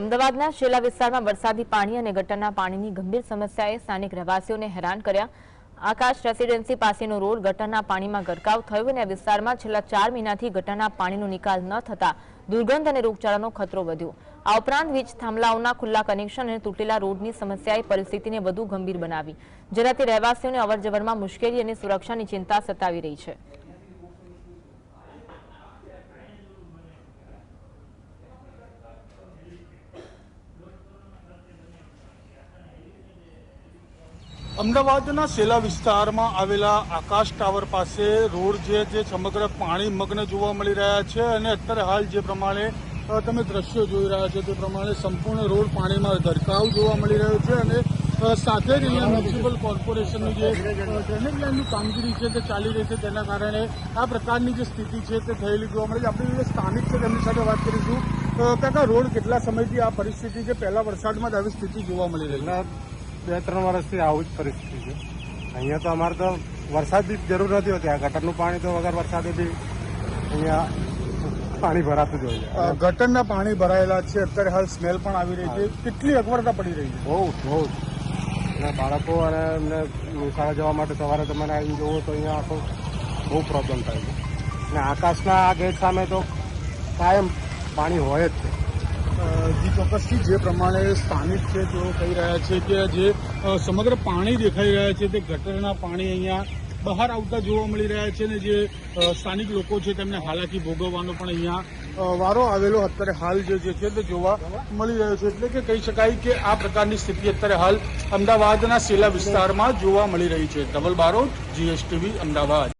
અમદાવાદના શેલા વિસ્તારમાં વરસાદી પાણી અને ગટરના પાણીની ગંભીર સમસ્યાએ સ્થાનિક રહેવાસીઓને હેરાન કર્યા. આકાશ રેસીડેન્સી પાસેનો રોડ ગટરના પાણીમાં ગરકાવ થયો અને વિસ્તારમાં છેલ્લા ચાર મહિનાથી ગટરના પાણીનો નિકાલ ન થતા દુર્ગંધ અને રોગચાળાનો ખતરો વધ્યો. આ ઉપરાંત વીજ થાંભલાઓના ખુલ્લા કનેક્શન અને તૂટેલા રોડની સમસ્યાએ પરિસ્થિતિને વધુ ગંભીર બનાવી. જેનાથી રહેવાસીઓને અવરજવરમાં મુશ્કેલી અને સુરક્ષાની ચિંતા સતાવી રહી છે. અમદાવાદના સેલા વિસ્તારમાં આવેલા આકાશ ટાવર પાસે રોડ જે છે, સમગ્ર પાણી મગ્ન જોવા મળી રહ્યા છે અને અત્યારે હાલ જે પ્રમાણે તમે દ્રશ્યો જોઈ રહ્યા છો તે પ્રમાણે સંપૂર્ણ રોડ પાણીમાં ધરકાવ જોવા મળી રહ્યો છે અને સાથે જ અહીંયા મ્યુનિસિપલ કોર્પોરેશનની જે ડ્રેનેજ લાઇનની કામગીરી છે તે ચાલી રહી છે તેના કારણે આ પ્રકારની જે સ્થિતિ છે તે થયેલી જોવા મળે છે. આપણે જે સ્થાનિક છે તેમની સાથે વાત કરીશું. કાકા, રોડ કેટલા સમયથી આ પરિસ્થિતિ છે? પહેલા વરસાદમાં જ આવી સ્થિતિ જોવા મળી રહી છે. બે ત્રણ વર્ષથી આવું જ પરિસ્થિતિ છે. અહીંયા તો અમારે તો વરસાદની જરૂર નથી હોતી. આ ગટરનું પાણી તો વગર વરસાદે બી અહીંયા પાણી ભરાતું જ હોય છે. ગટરના પાણી ભરાયેલા છે. અત્યારે હાલ સ્મેલ પણ આવી રહી છે. કેટલી અગવડતા પડી રહી છે? બહુ બહુ. અને બાળકો અને એમને શાળા જવા માટે સવારે તમારે આવી જવું તો અહીંયા આખો બહુ પ્રોબ્લેમ થાય છે. અને આકાશના આ ગેટ સામે તો કાયમ પાણી હોય જ છે. જી ચોક્કસથી જે પ્રમાણે સ્થાનિક છે તેઓ કહી રહ્યા છે કે જે સમગ્ર પાણી દેખાઈ રહ્યા છે તે ગટરના પાણી અહીંયા બહાર આવતા જોવા મળી રહ્યા છે ને જે સ્થાનિક લોકો છે તેમને હાલાકી ભોગવવાનો પણ અહીંયા વારો આવેલો અત્યારે હાલ જે જે છે તે જોવા મળી રહ્યો છે. એટલે કે કહી શકાય કે આ પ્રકારની સ્થિતિ અત્યારે હાલ અમદાવાદના સેલા વિસ્તારમાં જોવા મળી રહી છે. ધવલ બારોટ, જીએસટીવી, અમદાવાદ.